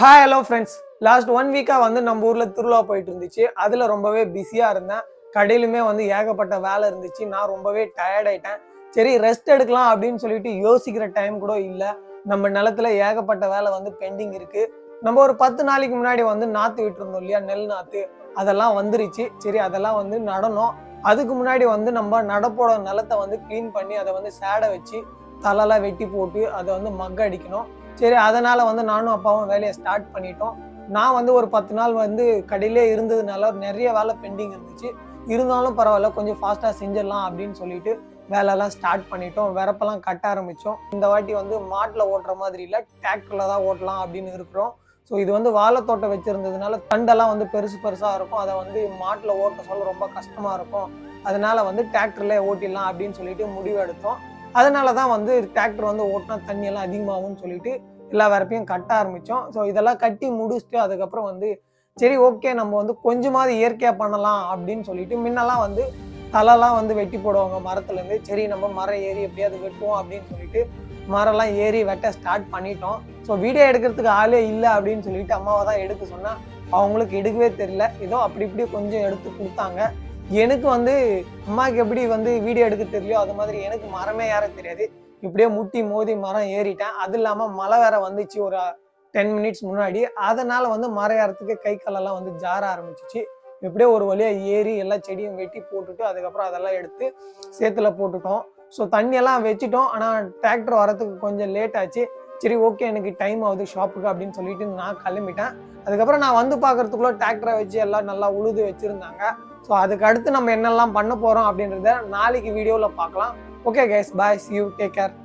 Hi hello friends last one வீக்காக வந்து நம்ம ஊரில் திருவிழா போயிட்டு இருந்துச்சு. அதில் ரொம்பவே பிஸியாக இருந்தேன். கடையிலுமே வந்து ஏகப்பட்ட வேலை இருந்துச்சு. நான் ரொம்பவே டயர்டாயிட்டேன் சரி ரெஸ்ட் எடுக்கலாம் அப்படின்னு சொல்லிட்டு யோசிக்கிற டைம் கூட இல்லை. நம்ம நிலத்துல ஏகப்பட்ட வேலை வந்து பெண்டிங் இருக்கு. நம்ம ஒரு பத்து நாளைக்கு முன்னாடி வந்து நாற்று விட்டுருந்தோம் இல்லையா? நெல் நாற்று அதெல்லாம் வந்துருச்சு. சரி அதெல்லாம் வந்து நடணும். அதுக்கு முன்னாடி வந்து நம்ம நடப்போட நிலத்தை வந்து க்ளீன் பண்ணி அதை வந்து சேடை வச்சு தலைலாம் வெட்டி போட்டு அதை வந்து மக்க அடிக்கணும். சரி அதனால் வந்து நானும் அப்பாவும் வேலையை ஸ்டார்ட் பண்ணிட்டோம். நான் வந்து ஒரு பத்து நாள் வந்து கடையிலே இருந்ததுனால நிறைய வேலை பெண்டிங் இருந்துச்சு. இருந்தாலும் பரவாயில்ல கொஞ்சம் ஃபாஸ்ட்டாக செஞ்சிடலாம் அப்படின்னு சொல்லிட்டு வேலைலாம் ஸ்டார்ட் பண்ணிட்டோம். வரப்பெல்லாம் கட்ட ஆரம்பித்தோம் இந்த வாட்டி வந்து மாட்டில் ஓட்டுற மாதிரி இல்லை டிராக்டரில் தான் ஓட்டலாம் அப்படின்னு இருக்கிறோம். ஸோ இது வந்து வாழைத்தோட்டம் வச்சுருந்ததுனால தண்டெல்லாம் வந்து பெருசு பெருசாக இருக்கும். அதை வந்து மாட்டில் ஓட்ட சொல்ல ரொம்ப கஷ்டமாக இருக்கும். அதனால் வந்து டிராக்டர்லேயே ஓட்டிடலாம் அப்படின்னு சொல்லிட்டு முடிவு எடுத்தோம் அதனால தான் வந்து டிராக்டர் வந்து ஓட்டினா தண்ணியெல்லாம் அதிகமாகும்னு சொல்லிட்டு எல்லா வரப்பையும் கட்ட ஆரம்பித்தோம் ஸோ இதெல்லாம் கட்டி முடிச்சுட்டு அதுக்கப்புறம் வந்து சரி ஓகே நம்ம வந்து கொஞ்சமாவது இயற்கையாக பண்ணலாம் அப்படின்னு சொல்லிட்டு முன்னெல்லாம் வந்து தலைலாம் வந்து வெட்டி போடுவாங்க மரத்துலேருந்து சரி நம்ம மரம் ஏறி எப்படியாவது வெட்டுவோம் அப்படின்னு சொல்லிட்டு மரம்லாம் ஏறி வெட்ட ஸ்டார்ட் பண்ணிட்டோம். ஸோ வீடியோ எடுக்கிறதுக்கு ஆளே இல்லை அப்படின்னு சொல்லிட்டு அம்மாவை தான் எடுக்க சொன்னால் அவங்களுக்கு எடுக்கவே தெரியல. ஏதோ அப்படி இப்படி கொஞ்சம் எடுத்து கொடுத்தாங்க. எனக்கு வந்து அம்மாவுக்கு எப்படி வந்து வீடியோ எடுக்க தெரியலையோ அது மாதிரி எனக்கு மரமே ஏற தெரியாது. இப்படியே முட்டி மோதி மரம் ஏறிட்டேன். அது இல்லாமல் மழை வேற வந்துச்சு ஒரு டென் மினிட்ஸ் முன்னாடி. அதனால வந்து மரம் ஏறத்துக்கு கை காலெல்லாம் வந்து ஜார ஆரம்பிச்சிச்சு. எப்படியோ ஒரு வழியாக ஏறி எல்லா செடியும் வெட்டி போட்டுட்டு அதுக்கப்புறம் அதெல்லாம் எடுத்து சேத்துல போட்டுட்டோம். ஸோ தண்ணியெல்லாம் வச்சுட்டோம். ஆனால் டிராக்டர் வரத்துக்கு கொஞ்சம் லேட் ஆச்சு. சரி ஓகே எனக்கு டைம் ஆகுது ஷாப்புக்கு அப்படின்னு சொல்லிட்டு நான் கிளம்பிட்டேன். அதுக்கப்புறம் நான் வந்து பார்க்கறதுக்குள்ள டிராக்டரை வச்சு எல்லாம் நல்லா உழுது வச்சுருந்தாங்க. ஸோ அதுக்கு அடுத்து நம்ம என்னெல்லாம் பண்ண போகிறோம் அப்படின்றத நாளைக்கு வீடியோவில் பார்க்கலாம். Okay guys bye you take care